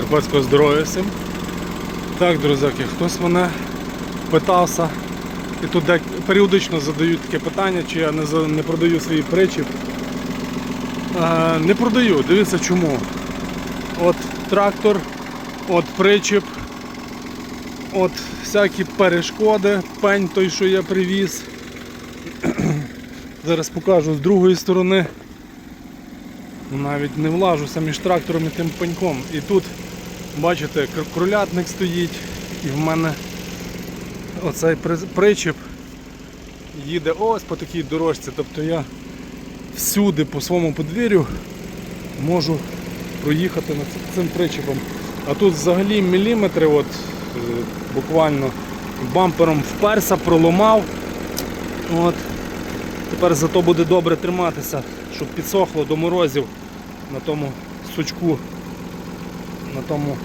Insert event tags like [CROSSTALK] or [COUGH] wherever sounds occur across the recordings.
карпатського здоров'я всім. Так, друзяки, хтось мене питався, і тут періодично задають таке питання, чи я не, не продаю свій причіп. Е, не продаю, дивіться чому. От трактор, от причіп, от всякі перешкоди, пень той, що я привіз. [CLEARS THROAT] Зараз покажу з другої сторони. Навіть не влажуся між трактором і тим пеньком. І тут, бачите, кр- кролятник стоїть, і в мене оцей причіп їде ось по такій дорожці. Тобто я всюди по своєму подвір'ю можу проїхати над цим причепом. А тут взагалі міліметри, от, е, буквально бампером вперся, проломав. От. Тепер зато буде добре триматися, щоб підсохло до морозів на тому сучку, на тому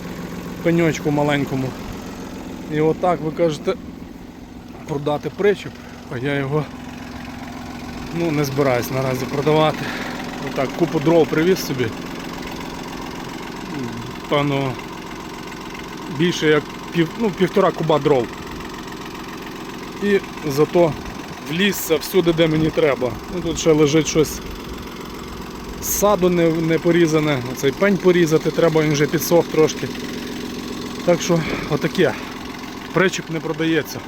пеньочку маленькому. І отак ви кажете продати причіп, а я його ну, не збираюсь наразі продавати. Отак, купу дров привіз собі. Певно, більше як пів, ну, півтора куба дров. І зато влізся всюди, де мені треба. Ну, тут ще лежить щось саду не, не порізане, оцей пень порізати, треба він вже підсох трошки. Так що отаке. Причіп не продається.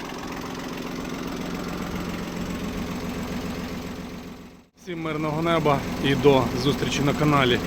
Всім мирного неба і до зустрічі на каналі.